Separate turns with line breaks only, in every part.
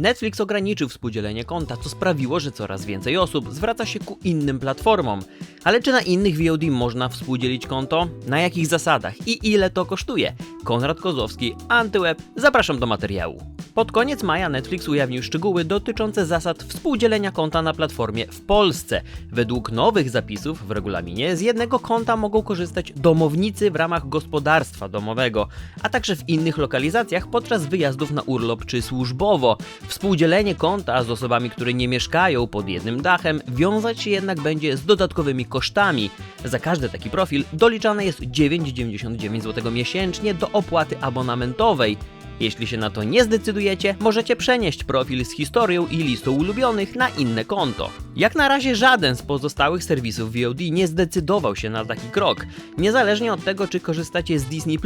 Netflix ograniczył współdzielenie konta, co sprawiło, że coraz więcej osób zwraca się ku innym platformom. Ale czy na innych VOD można współdzielić konto? Na jakich zasadach i ile to kosztuje? Konrad Kozłowski, Antyweb, zapraszam do materiału. Pod koniec maja Netflix ujawnił szczegóły dotyczące zasad współdzielenia konta na platformie w Polsce. Według nowych zapisów w regulaminie z jednego konta mogą korzystać domownicy w ramach gospodarstwa domowego, a także w innych lokalizacjach podczas wyjazdów na urlop czy służbowo. Współdzielenie konta z osobami, które nie mieszkają pod jednym dachem, wiązać się jednak będzie z dodatkowymi kosztami. Za każdy taki profil doliczane jest 9,99 zł miesięcznie do opłaty abonamentowej. Jeśli się na to nie zdecydujecie, możecie przenieść profil z historią i listą ulubionych na inne konto. Jak na razie żaden z pozostałych serwisów VOD nie zdecydował się na taki krok. Niezależnie od tego, czy korzystacie z Disney+,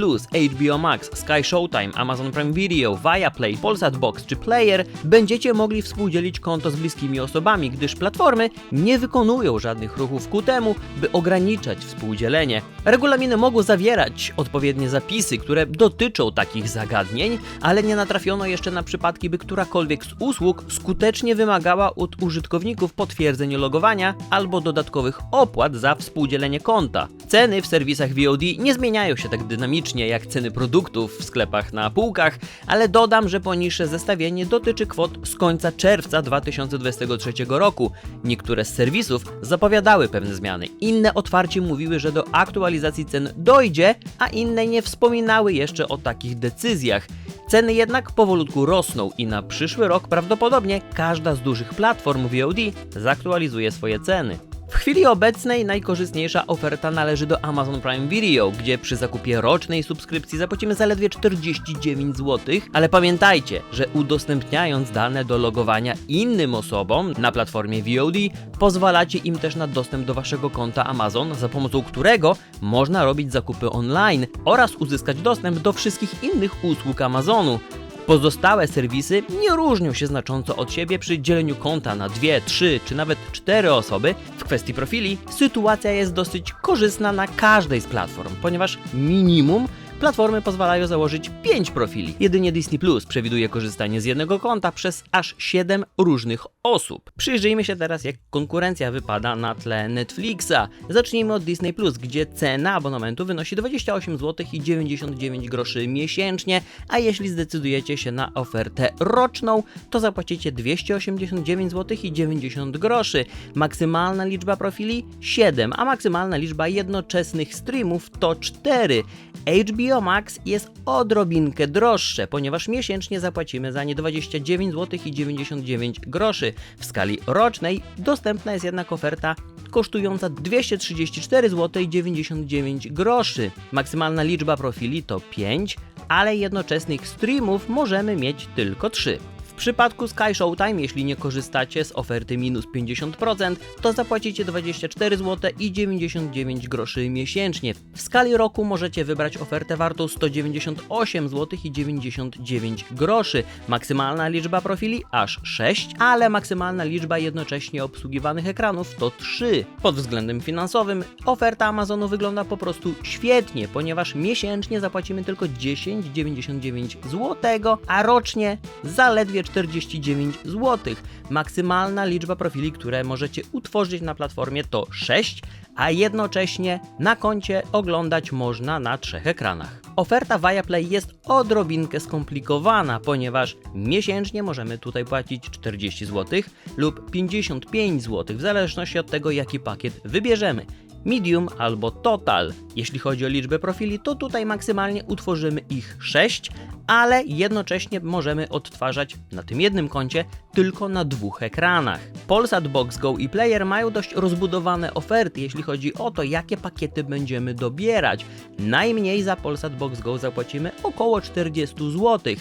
HBO Max, Sky Showtime, Amazon Prime Video, Viaplay, Polsat Box czy Player, będziecie mogli współdzielić konto z bliskimi osobami, gdyż platformy nie wykonują żadnych ruchów ku temu, by ograniczać współdzielenie. Regulaminy mogą zawierać odpowiednie zapisy, które dotyczą takich zagadnień, ale nie natrafiono jeszcze na przypadki, by którakolwiek z usług skutecznie wymagała od użytkowników potwierdzeń logowania albo dodatkowych opłat za współdzielenie konta. Ceny w serwisach VOD nie zmieniają się tak dynamicznie jak ceny produktów w sklepach na półkach, ale dodam, że poniższe zestawienie dotyczy kwot z końca czerwca 2023 roku. Niektóre z serwisów zapowiadały pewne zmiany, inne otwarcie mówiły, że do aktualizacji cen dojdzie, a inne nie wspominały jeszcze o takich decyzjach. Ceny jednak powolutku rosną i na przyszły rok prawdopodobnie każda z dużych platform VOD zaktualizuje swoje ceny. Chwili obecnej najkorzystniejsza oferta należy do Amazon Prime Video, gdzie przy zakupie rocznej subskrypcji zapłacimy zaledwie 49 zł, ale pamiętajcie, że udostępniając dane do logowania innym osobom na platformie VOD, pozwalacie im też na dostęp do waszego konta Amazon, za pomocą którego można robić zakupy online oraz uzyskać dostęp do wszystkich innych usług Amazonu. Pozostałe serwisy nie różnią się znacząco od siebie przy dzieleniu konta na dwie, trzy czy nawet cztery osoby. Kwestii profili sytuacja jest dosyć korzystna na każdej z platform, ponieważ minimum platformy pozwalają założyć 5 profili. Jedynie Disney Plus przewiduje korzystanie z jednego konta przez aż 7 różnych osób. Przyjrzyjmy się teraz, jak konkurencja wypada na tle Netflixa. Zacznijmy od Disney Plus, gdzie cena abonamentu wynosi 28 zł i 99 groszy miesięcznie, a jeśli zdecydujecie się na ofertę roczną, to zapłacicie 289 zł i 90 groszy. Maksymalna liczba profili 7, a maksymalna liczba jednoczesnych streamów to 4. HBO Max jest odrobinkę droższe, ponieważ miesięcznie zapłacimy za nie 29 zł i 99 groszy. W skali rocznej dostępna jest jednak oferta kosztująca 234 zł i 99 groszy. Maksymalna liczba profili to 5, ale jednoczesnych streamów możemy mieć tylko 3. W przypadku Sky Showtime, jeśli nie korzystacie z oferty minus 50%, to zapłacicie 24 zł i 99 groszy miesięcznie. W skali roku możecie wybrać ofertę wartą 198 zł i 99 groszy. Maksymalna liczba profili aż 6, ale maksymalna liczba jednocześnie obsługiwanych ekranów to 3. Pod względem finansowym oferta Amazonu wygląda po prostu świetnie, ponieważ miesięcznie zapłacimy tylko 10,99 zł, a rocznie zaledwie 49 zł. Maksymalna liczba profili, które możecie utworzyć na platformie to 6, a jednocześnie na koncie oglądać można na trzech ekranach. Oferta Viaplay jest odrobinkę skomplikowana, ponieważ miesięcznie możemy tutaj płacić 40 zł lub 55 zł, w zależności od tego, jaki pakiet wybierzemy medium albo total. Jeśli chodzi o liczbę profili, to tutaj maksymalnie utworzymy ich 6, ale jednocześnie możemy odtwarzać na tym jednym koncie tylko na dwóch ekranach. Polsat Box Go i Player mają dość rozbudowane oferty, jeśli chodzi o to, jakie pakiety będziemy dobierać. Najmniej za Polsat Box Go zapłacimy około 40 zł.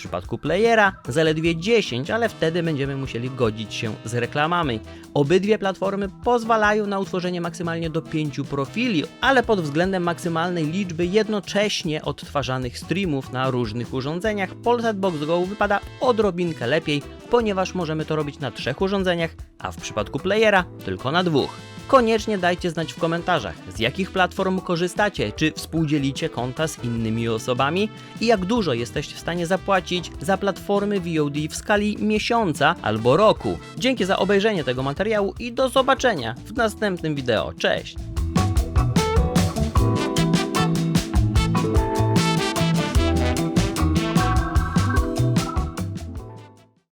Przypadku playera zaledwie 10, ale wtedy będziemy musieli godzić się z reklamami. Obydwie platformy pozwalają na utworzenie maksymalnie do 5 profili, ale pod względem maksymalnej liczby jednocześnie odtwarzanych streamów na różnych urządzeniach Polsat Box Go wypada odrobinkę lepiej, ponieważ możemy to robić na trzech urządzeniach, a w przypadku playera tylko na dwóch. Koniecznie dajcie znać w komentarzach, z jakich platform korzystacie, czy współdzielicie konta z innymi osobami i jak dużo jesteście w stanie zapłacić za platformy VOD w skali miesiąca albo roku. Dzięki za obejrzenie tego materiału i do zobaczenia w następnym wideo. Cześć!